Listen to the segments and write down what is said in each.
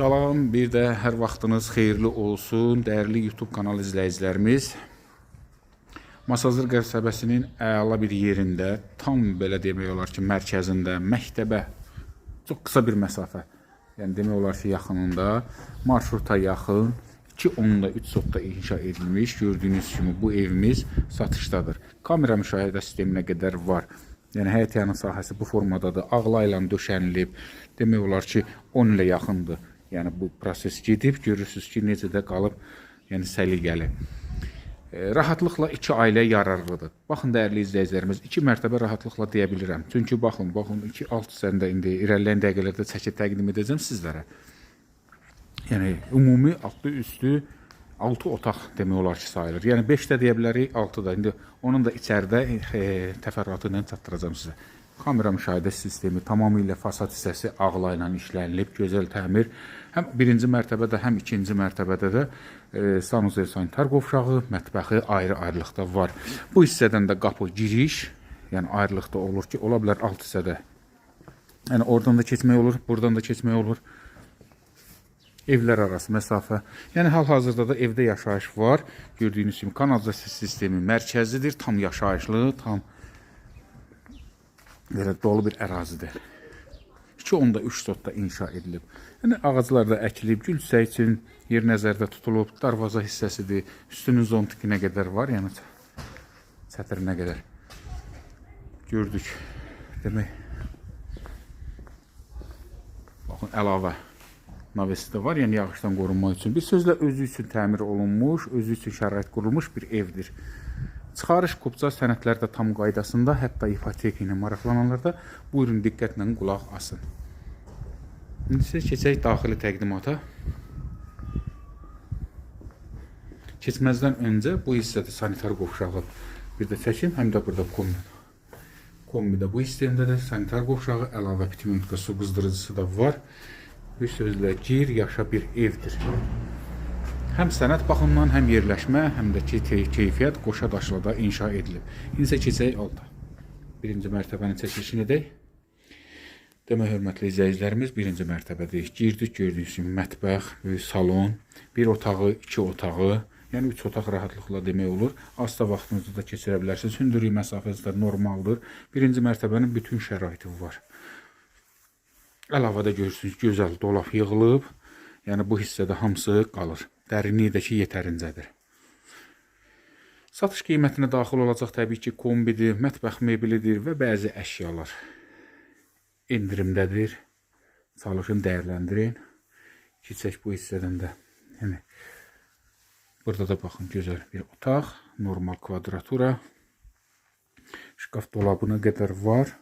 Salam, bir də hər vaxtınız xeyirli olsun, dəyərli YouTube kanal izləyicilərimiz. Masazır qəsəbəsinin əla bir yerində, tam belə demək olar ki, mərkəzində, məktəbə çox qısa bir məsafə, yəni demək olar ki, yaxınında, marşruta yaxın 2.3 sotda inşa edilmiş. Gördüyünüz kimi bu evimiz satışdadır. Kamera müşahidə sisteminə qədər var. Yəni həyət yanı sahəsi bu formadadır. Ağla ilə döşənilib. Demək olar ki, 10 ilə yaxındır. Yəni bu proses gedib, görürsüz ki, necə də qalıb, yəni səliqəli. E, rahatlıqla iki ailə yararlıdır. Baxın dəyərli izləyicilərimiz, iki mərtəbə rahatlıqla deyə bilirəm. Çünki baxın, baxın 2 alt səndə indi irəliləyən dəqiqələrdə çəkib təqdim edəcəm sizlərə. Yəni ümumi altlı üstü 6 otaq demək olar ki sayılır. Yəni 5 də deyə bilərik, 6 da. İndi onun da içəridə e, təfərrüatı ilə çatdıracağam sizə. Kamera müşahidə sistemi tamamilə fasad hissəsi ağla ilə işlənilib, gözəl təmir. Həm birinci mərtəbədə, həm ikinci mərtəbədə də e, sanuzel sanitar qovşağı, mətbəxi ayrı-ayrılıqda var. Bu hissədən də qapı giriş, yəni ayrılıqda olur ki, ola bilər alt hissədə. Yəni oradan da keçmək olur, buradan da keçmək olur. Evlər arası məsafə. Yəni hal-hazırda da evdə yaşayış var. Gördüyünüz kimi kanalizasiya sistemi mərkəzidir, tam yaşayışlı, tam belə dolu bir ərazidir. 2.3 sotda inşa edilib. Yəni ağaclar da əkilib, gül çiçəyi üçün yer nəzərdə tutulub, darvaza hissəsidir, üstünün zontikinə qədər var, yəni çətirinə qədər. Gördük. Demək Baxın, əlavə navesi də var, yəni yağışdan qorunmaq üçün. Bir sözlə özü üçün təmir olunmuş, özü üçün şərait qurulmuş bir evdir. Çıxarış kupça sənədləri də tam qaydasında, hətta ipotek ilə maraqlananlar da buyurun diqqətlə qulaq asın. İndi isə keçək daxili təqdimata. Keçməzdən öncə bu hissədə sanitar qovşağı bir də çəkim, həm də burada kombi. Kombidə bu hissəndə də sanitar qovşağı, əlavə pitimentka su qızdırıcısı da var. Bir sözlə gir, yaşa bir evdir. Həm sənəd baxımından, həm yerləşmə, həm də ki, keyfiyyət qoşa daşlada inşa edilib. İndi isə keçək alta. Birinci mərtəbənin çəkilişini edək. Demək, hörmətli izləyicilərimiz, birinci mərtəbədəyik. Girdik, gördüyünüz kimi mətbəx, böyük salon, bir otağı, iki otağı, yəni üç otaq rahatlıqla demək olur. Asta vaxtınızı da keçirə bilərsiniz. Hündürlük məsafəsi də normaldır. Birinci mərtəbənin bütün şəraiti var. Əlavədə görürsünüz, gözəl dolab yığılıb. Yəni bu hissədə hamısı qalır. Dərinliyi də ki yetərincədir. Satış qiymətinə daxil olacaq təbii ki, kombidir, mətbəx meblidir və bəzi əşyalar endirimdədir. Çalışın dəyərləndirin. Keçək bu hissədən də. Yəni burada da baxın gözəl bir otaq, normal kvadratura. Şkaf dolabına qədər var.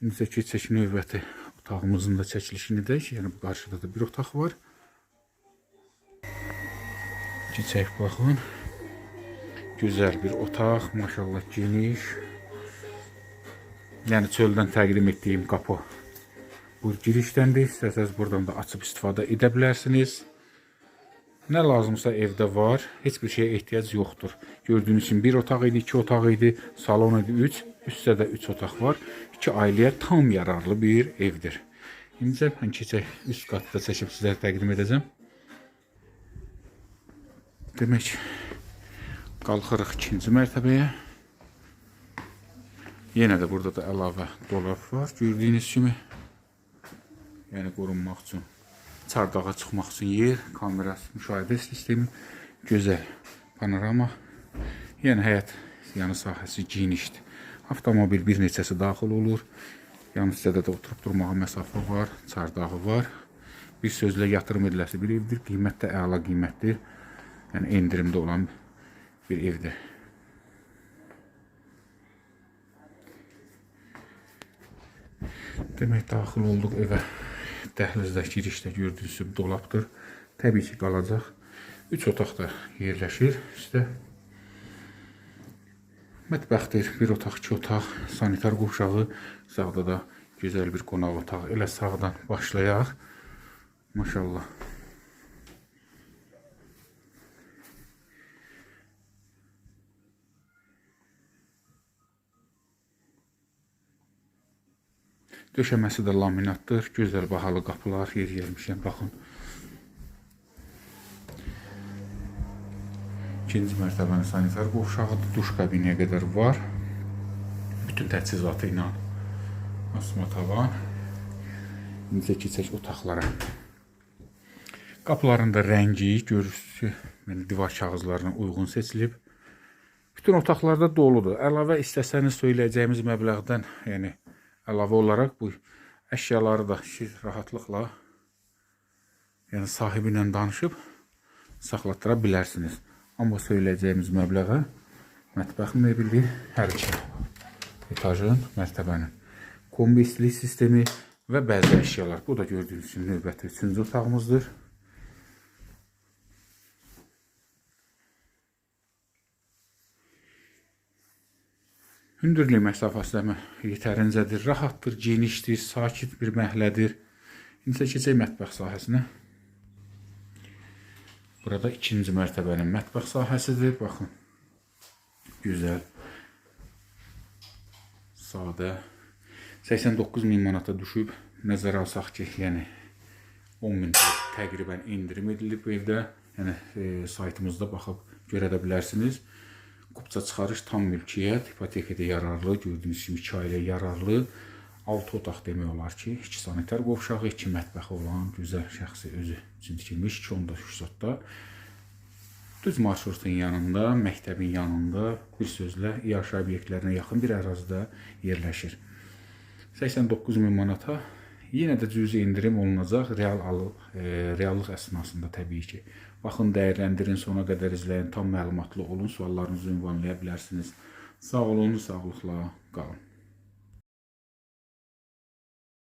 İndi keçək növbəti otağımızın da çəkilişini edək. Yəni bu qarşıda da bir otaq var. Keçək baxın. Gözəl bir otaq, maşallah geniş. Yəni çöldən təqdim etdiyim qapı bu girişdəndir. İstəsəz buradan da açıb istifadə edə bilərsiniz. Nə lazımsa evdə var. Heç bir şeyə ehtiyac yoxdur. Gördüyünüz kimi bir otaq idi, iki otaq idi, salon idi, üç. Üstdə də üç otaq var. İki ailəyə tam yararlı bir evdir. İndi mən keçək üst qatda çəkib sizə təqdim edəcəm. Demək, qalxırıq ikinci mərtəbəyə. Yenə də burada da əlavə dolab var, gördüyünüz kimi. Yəni qorunmaq üçün, çardağa çıxmaq üçün yer, kamera müşahidə sistemi, gözəl panorama. Yəni həyət yanı sahəsi genişdir. Avtomobil bir neçəsi daxil olur. Yan hissədə də oturub durmağa məsafə var, çardağı var. Bir sözlə yatırım ediləsi bir evdir. Qiymət də əla qiymətdir. Yəni endirimdə olan bir evdir. Demək daxil olduq evə. Dəhlizdə girişdə gördüyünüz dolabdır. Təbii ki qalacaq. 3 otaq da yerləşir üstə. Mətbəxdir, bir otaq, iki otaq, sanitar qovşağı, sağda da gözəl bir qonaq otağı. Elə sağdan başlayaq. Maşallah. Döşəməsi də laminatdır, gözəl bahalı qapılar yer yermişəm, baxın. İkinci mərtəbənin sanitar qovşağıdır. Duş kabinəyə qədər var. Bütün təchizatı ilə asma tavan. İsə keçək otaqlara. Qapıların da rəngi, görürsüz, yəni divar kağızlarına uyğun seçilib. Bütün otaqlarda doludur. Əlavə istəsəniz söyləyəcəyimiz məbləğdən, yəni əlavə olaraq bu əşyaları da siz rahatlıqla yəni sahibi ilə danışıb saxlatdıra bilərsiniz. Amma söyləyəcəyimiz məbləğə mətbəx mebeli hər iki etajın, mərtəbənin kombi istilik sistemi və bəzi əşyalar. Bu da gördüyünüz kimi növbəti üçüncü otağımızdır. Hündürlük məsafəsi də yetərincədir, rahatdır, genişdir, sakit bir məhəllədir. İndi isə keçək mətbəx sahəsinə. Burada ikinci mərtəbənin mətbəx sahəsidir. Baxın. Gözəl. Sadə. 89 min manata düşüb. Nəzərə alsaq ki, yəni 10 min təqribən indirim edilib evdə. Yəni e, saytımızda baxıb görə də bilərsiniz. Kupça çıxarış tam mülkiyyət, ipotekada yararlı, gördüyünüz kimi 2 ailə yararlı. 6 otaq demək olar ki, 2 sanitar qovşağı, 2 mətbəxi olan gözəl şəxsi özü üçün tikilmiş 2 onda 3 zotda. Düz marşrutun yanında, məktəbin yanında bir sözlə yaşayış obyektlərinə yaxın bir ərazidə yerləşir. 89 min manata yenə də cüzi indirim olunacaq real alı, e, reallıq əsnasında təbii ki. Baxın, dəyərləndirin, sona qədər izləyin, tam məlumatlı olun, suallarınızı ünvanlaya bilərsiniz. Sağ olun, sağlıqla qalın.